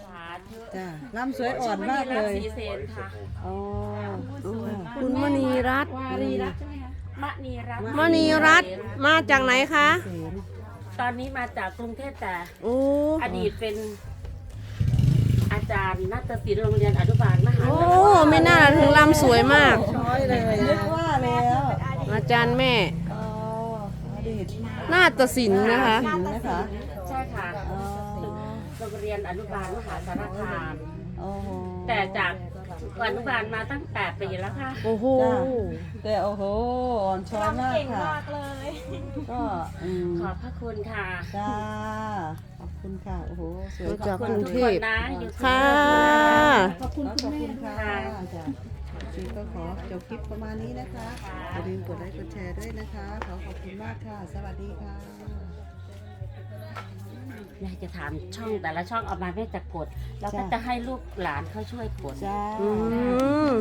สาธุจ้าล่ำสวยอ่อนมากเลย สีเสนค่ะอ๋ออ๋อ คุณมณีรัตน์มณีรัตน์มณีรัตน์มณีรัตน์มาจากไหนคะเสนตอนนี้มาจากกรุงเทพแต่โอ้อดีตเป็นอาจารย์นาฏศิลป์โรงเรียนอนุบาลมหาโอ้สารคามไม่น่าถึงลำสวยมากช้อยเลยนึกว่าแล้วอาจารย์แม่ อ๋ออดีตนาฏศิลป์นะคะสิงห์นะคะใช่ค่ะอ๋อ โรงเรียนอนุบาลมหาสารคาม โอ้โหแต่จากอนุบาลมาตั้งแปดปีแล้วค่ะ โอ้โหจ้าแต่โอ้โหอ่อนช้อยมากค่ะก็อืมขอบพระคุณค่ะ จ้าขอบคุณค่ะโอ้โหสวยมาจากขอบกรุคุณงทุกเทคนพนะอยู่ค่ะ ขอบคุณขอบคุณค่ะจ้าซีก็ขอจบคลิปประมาณนี้นะคะอย่าลืมกดไลค์กดแชร์ด้วยนะคะ ขอขอบคุณมากค่ะ สวัสดีค่ะอ ยากจะถามช่องแต่ละช่องเอามาแม่จะกด แล้วก็จ้ะจะให้ลูกหลานเขาช่วยกดจ้าอืม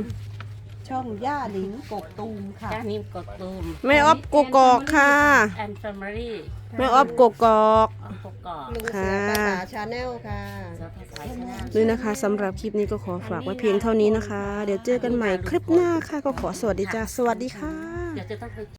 ช่องย่าหลิงกกตูมค่ะ จ้านิมกดตูมแม่ออฟกกอกค่ะแอนแฟมิลี่แม่ออฟกกอก ออฟกกอกลุงเสือภาษาชาแนลค่ะ เสือภาษาชนะ ด้วยนะคะสำหรับคลิปนี้ก็ขอฝากไว้เพียงเท่านี้นะคะ เดี๋ยวเจอกันใหม่คลิปหน้าค่ะ ก็ขอสวัสดีจ้าสวัสดีค่ะ เดี๋ยวจะต้องไป